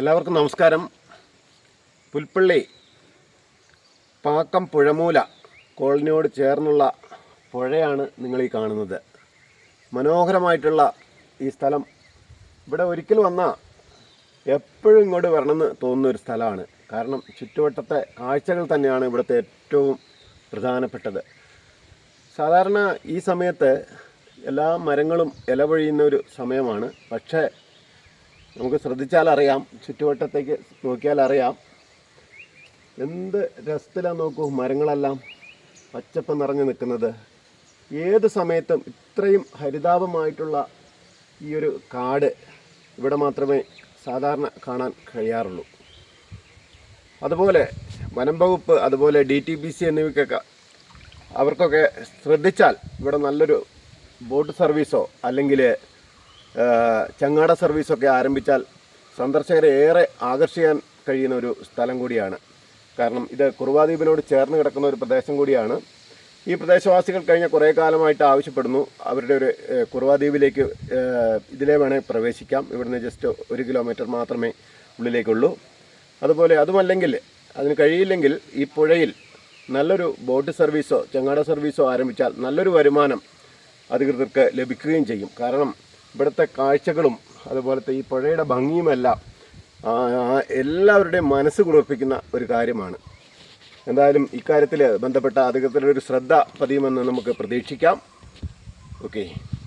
എല്ലാവർക്കും നമസ്കാരം. പുൽപ്പള്ളി പാക്കം പുഴമൂല കോളനിയോട് ചേർന്നുള്ള പുഴയാണ് നിങ്ങൾ ഈ കാണുന്നത്. മനോഹരമായിട്ടുള്ള ഈ സ്ഥലം ഇവിടെ ഒരിക്കൽ വന്നാൽ എപ്പോഴും ഇങ്ങോട്ട് വരണമെന്ന് തോന്നുന്ന ഒരു സ്ഥലമാണ്. കാരണം ചുറ്റുവട്ടത്തെ കാഴ്ചകൾ തന്നെയാണ് ഇവിടുത്തെ ഏറ്റവും പ്രധാനപ്പെട്ടത്. സാധാരണ ഈ സമയത്ത് എല്ലാ മരങ്ങളും ഇലപൊഴിയുന്ന ഒരു സമയമാണ്. പക്ഷേ നമുക്ക് ശ്രദ്ധിച്ചാൽ അറിയാം ചുറ്റുവട്ടത്തേക്ക് നോക്കിയാൽ അറിയാം എന്ത് രസത്തിലാണ് നോക്കൂ മരങ്ങളെല്ലാം പച്ചപ്പ് നിറഞ്ഞു നിൽക്കുന്നത്. ഏത് സമയത്തും ഇത്രയും ഹരിതാപമായിട്ടുള്ള ഈ ഒരു കാട് ഇവിടെ മാത്രമേ സാധാരണ കാണാൻ കഴിയാറുള്ളൂ. അതുപോലെ വനം വകുപ്പ് അതുപോലെ ഡി ടി ബി സി എന്നിവയ്ക്കൊക്കെ അവർക്കൊക്കെ ശ്രദ്ധിച്ചാൽ ഇവിടെ നല്ലൊരു ബോട്ട് സർവീസോ അല്ലെങ്കിൽ ചങ്ങാട സർവീസൊക്കെ ആരംഭിച്ചാൽ സന്ദർശകരെ ഏറെ ആകർഷിക്കാൻ കഴിയുന്ന ഒരു സ്ഥലം കൂടിയാണ്. കാരണം ഇത് കുറുവാദ്വീപിനോട് ചേർന്ന് കിടക്കുന്ന ഒരു പ്രദേശം കൂടിയാണ്. ഈ പ്രദേശവാസികൾ കഴിഞ്ഞ കുറേ കാലമായിട്ട് ആവശ്യപ്പെടുന്നു. അവരുടെ ഒരു കുറുവാദ്വീപിലേക്ക് ഇതിലേ വേണേൽ പ്രവേശിക്കാം. ഇവിടുന്ന് ജസ്റ്റ് ഒരു കിലോമീറ്റർ മാത്രമേ ഉള്ളിലേക്കുള്ളൂ. അതുപോലെ അതുമല്ലെങ്കിൽ അതിന് കഴിയില്ലെങ്കിൽ ഈ പുഴയിൽ നല്ലൊരു ബോട്ട് സർവീസോ ചങ്ങാട സർവീസോ ആരംഭിച്ചാൽ നല്ലൊരു വരുമാനം അധികൃതർക്ക് ലഭിക്കുകയും ചെയ്യും. കാരണം ഇവിടുത്തെ കാഴ്ചകളും അതുപോലത്തെ ഈ പുഴയുടെ ഭംഗിയുമെല്ലാം എല്ലാവരുടെയും മനസ്സ് കുളിർപ്പിക്കുന്ന ഒരു കാര്യമാണ്. എന്തായാലും ഇക്കാര്യത്തിൽ ബന്ധപ്പെട്ട അധികൃതരുടെ ഒരു ശ്രദ്ധ പതിയുമെന്ന് നമുക്ക് പ്രതീക്ഷിക്കാം. ഓക്കെ.